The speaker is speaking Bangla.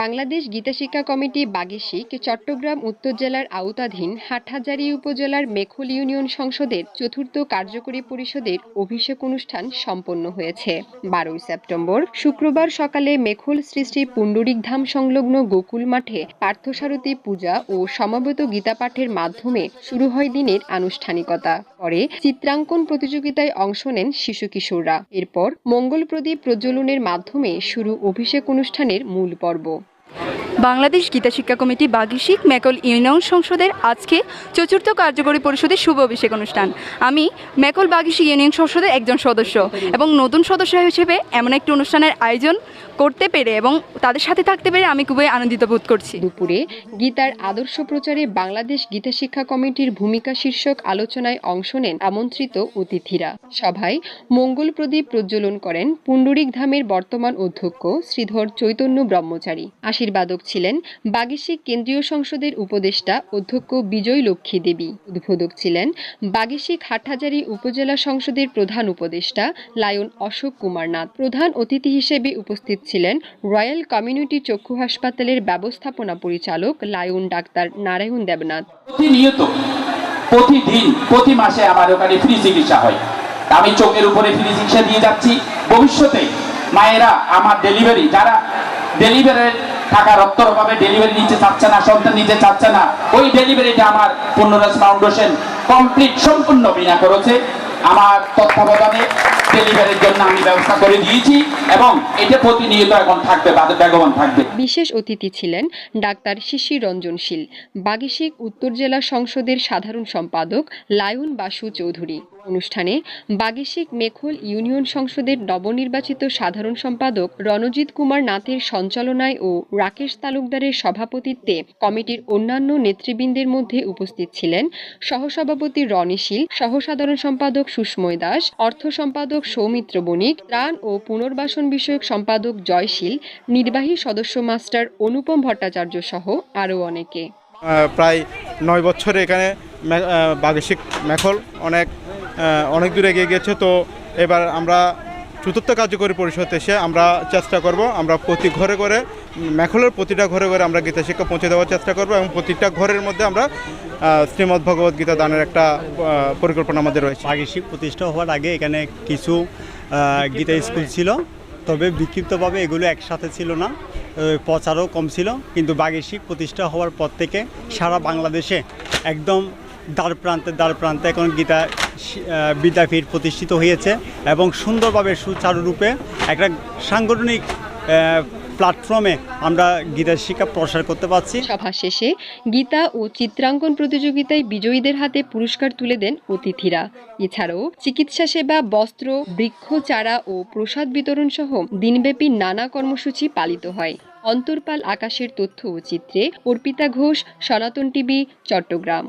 বাংলাদেশ গীতা শিক্ষা কমিটি বাগেশিক, চট্টগ্রাম উত্তর জেলার আওতাধীন হাটহাজারী উপজেলার মেখল ইউনিয়ন সংসদের চতুর্থ কার্যকরী পরিষদের অভিষেক অনুষ্ঠান সম্পন্ন হয়েছে। বারোই সেপ্টেম্বর, শুক্রবার সকালে মেখল সৃষ্টি পুণ্ডরিকধাম সংলগ্ন গোকুল মাঠে পার্থসারথী পূজা ও সমাবেত গীতাপাঠের মাধ্যমে শুরু হয় দিনের আনুষ্ঠানিকতা। পরে চিত্রাঙ্কন প্রতিযোগিতায় অংশ নেন শিশু কিশোররা। এরপর মঙ্গল প্রদীপ প্রজ্বলনের মাধ্যমে শুরু অভিষেক অনুষ্ঠানের মূল পর্ব। বাংলাদেশ গীতা শিক্ষা কমিটি বাগিশিক মেকল ইউনিয়ন সংসদের আজকে চতুর্থ কার্যকরী পরিষদের শুভ অভিষেক অনুষ্ঠান। আমি মেকল বাগিশিক ইউনিয়ন সংসদের একজন সদস্য এবং নতুন সদস্য হিসেবে এমন একটি অনুষ্ঠানের আয়োজন করতে পেরে এবং তাদের সাথে থাকতে পেরে আমি খুবই আনন্দিত বোধ করছি। দুপুরে গীতার আদর্শ প্রচারে বাংলাদেশ গীতা শিক্ষা কমিটির ভূমিকা শীর্ষক আলোচনায় অংশ নেন আমন্ত্রিত অতিথিরা। সভায় মঙ্গল প্রদীপ প্রজ্বলন করেন পুণ্ডরিক ধামের বর্তমান অধ্যক্ষ শ্রীধর চৈতন্য ব্রহ্মচারী। আশীর্বাদক ছিলেন বাগিশিক কেন্দ্রীয় সংসদের উপদেষ্টা অধ্যক্ষ বিজয় লক্ষ্মী দেবী। উদ্বোধক ছিলেন বাগিশিক হাটহাজারী উপজেলা সংসদের প্রধান উপদেষ্টা লায়ন অশোক কুমার নাথ। প্রধান অতিথি হিসেবে উপস্থিত ছিলেন রয়্যাল কমিউনিটি চক্ষু হাসপাতালের ব্যবস্থাপনা পরিচালক লায়ন ডাক্তার নারায়ণ দেবনাথ। প্রতিনিয়ত, প্রতিদিন, প্রতি মাসে আমার ওখানে ফ্রি চিকিৎসা হয়। আমি চোখের উপরে ফ্রি চিকিৎসা দিয়ে যাচ্ছি। ভবিষ্যতে মায়েরা আমার ডেলিভারি যারা ডেলিভারির টাকা রক্তর অভাবে ডেলিভারি নিতে চাচ্ছে না, সন্তান নিতে চাচ্ছে না। ওই ডেলিভারিটা আমার পূর্ণরাজ ফাউন্ডেশন কমপ্লিট সম্পূর্ণ বিনা করেছে আমার তত্ত্বাবধানে ডেলিভারির জন্য আমি ব্যবস্থা করে দিয়েছি এবং এটা প্রতিনিয়ত এখন থাকবে বেগবান থাকবে। বিশেষ অতিথি ছিলেন ডাক্তার শিশির রঞ্জন শীল, বাগিশিক উত্তর জেলা সংসদের সাধারণ সম্পাদক লায়ন বাসু চৌধুরী। অনুষ্ঠানে বাগিশিক মেখল ইউনিয়ন সংসদের নবনির্বাচিত সাধারণ সম্পাদক রণজিৎ কুমার নাথের সঞ্চালনায় ও রাকেশ তালুকদারের সভাপতিত্বে কমিটির অন্যান্য নেতৃবৃন্দের মধ্যে উপস্থিত ছিলেন সহসভাপতি রনি শীল, সহসাধারণ সম্পাদক সুস্ময় দাস, অর্থ সম্পাদক সৌমিত্র বণিক, ত্রাণ ও পুনর্বাসন বিষয়ক সম্পাদক জয়শীল নির্বাহী সদস্য মাস্টার অনুপম ভট্টাচার্য সহ আরও অনেকে। প্রায় নয় বছরে এখানে বাগেশিক মেখল অনেক অনেক দূরে এগিয়ে গেছে, তো এবার আমরা চতুর্থ কার্যকরী পরিষদ এসে আমরা চেষ্টা করব, আমরা প্রতি ঘরে ঘরে মেখলের প্রতিটা ঘরে ঘরে আমরা গীতা শিক্ষা পৌঁছে দেওয়ার চেষ্টা করব এবং প্রতিটা ঘরের মধ্যে আমরা শ্রীমদ্ ভগবদ গীতা দানের একটা পরিকল্পনা আমাদের রয়েছে। বাগিশিক প্রতিষ্ঠা হওয়ার আগে এখানে কিছু গীতা স্কুল ছিল, তবে বিক্ষিপ্তভাবে এগুলো একসাথে ছিল না প্রচারও কম ছিল, কিন্তু বাগিশিক প্রতিষ্ঠা হওয়ার পর থেকে সারা বাংলাদেশে একদম দ্বার প্রান্তে দ্বার প্রান্তে এখন গীতা বিদ্যাপীঠ প্রতিষ্ঠিত হয়েছে এবং সুন্দরভাবে সুচারুরূপে একটা সাংগঠনিক প্ল্যাটফর্মে আমরা গীতা শিক্ষা প্রসার করতে পারছি। সভা শেষে গীতা ও চিত্রাঙ্কন প্রতিযোগিতায় বিজয়ীদের হাতে পুরস্কার তুলে দেন অতিথিরা। এছাড়াও চিকিৎসা সেবা, বস্ত্র, বৃক্ষ, চারা ও প্রসাদ বিতরণ সহ দিনব্যাপী নানা কর্মসূচি পালিত হয়। অন্তর্পাল আকাশের তথ্য ও চিত্রে অর্পিতা ঘোষ, সনাতন টিভি, চট্টগ্রাম।